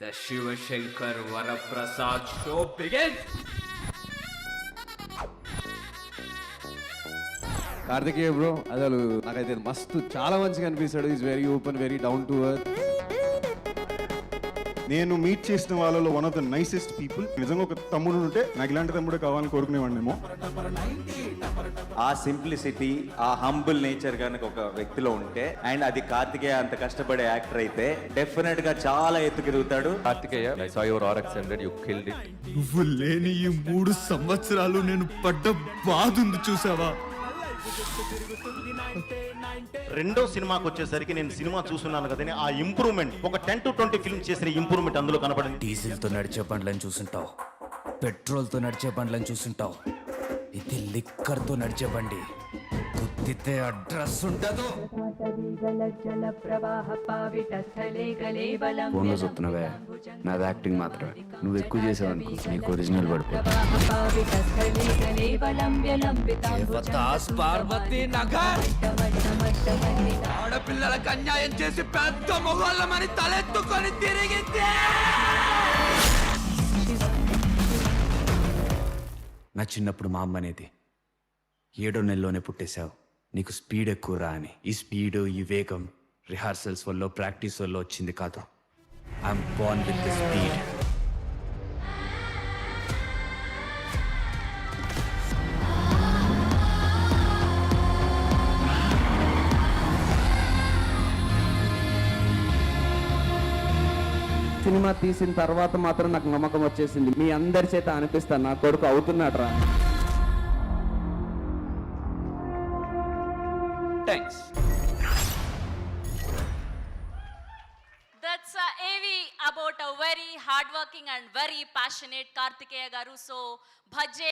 The Shiva Shankar Varaprasad show begins! Kartikeya bro అసలు నాకైతే మస్తు చాలా మంచిగా అనిపిస్తాడు is very open very down to earth నేను మీట్ చేసిన వాళ్ళలో one of the nicest people నిజంగా ఒక తమ్ముడు ఉంటే నాకు ఇలాంటి తమ్ముడే కావాలని కోరుకునేవాడినేమో. ఆ సింప్లిసిటీ ఆ హంబుల్ నేచర్ కనుక ఒక వ్యక్తిలో ఉంటే అండ్ అది కార్తికేయ అంత కష్టపడే యాక్టర్ అయితే డెఫినెట్గా చాలా ఎత్తుకెదుగుతాడు. Kartikeya, I saw your RX 100, you killed it. నువ్వు లేని ఈ మూడు సంవత్సరాలు నేను పడ్డ బాధ ఉంది చూసావా? రెండో సినిమాకి వచ్చేసరికి నేను సినిమా చూస్తున్నాను కదని ఆ ఇంప్రూవ్మెంట్ ఒక టెన్ టు ట్వంటీ ఫిల్మ్ చేసిన ఇంప్రూవ్మెంట్ అందులో కనపడింది. డీజిల్తో నడిచే బండ్లను చూసుంటావు. పెట్రోల్తో నడిచే బండ్లను చూసుంటావు. ఇది లిక్కర్తో నడిచే బండి. గుద్దితే అడ్రస్ ఉండదు. ఫోన్లో చెప్తున్నావే నాది యాక్టింగ్ మాత్రమే. నువ్వు ఎక్కువ చేసావు అనుకో నీకు ఒరిజినల్ పడిపో దేవతాస్ పార్వతి నగర్. ఆడపిల్లలకు అన్యాయం చేసి పెద్ద మొగోళ్ళమని తలెత్తుకొని తిరిగితే నా చిన్నప్పుడు మా అమ్మ అనేది ఏడో నెలలోనే పుట్టేశావు. నీకు స్పీడ్ ఎక్కువరా అని. ఈ స్పీడ్ ఈ వేగం రిహార్సల్స్ వల్ల ప్రాక్టీస్ వల్ల వచ్చింది కాదు. I'm born with the speed cinema తీసిన తర్వాత మాత్రం నాకు నమ్మకం వచ్చేసింది. మీ అందరి చేత అనిపిస్తాను నా కొడుకు అవుతున్నాడు రా Thanks. That's uh, AV about a very hardworking and very passionate Kartikeya Garu. So, Bhaje.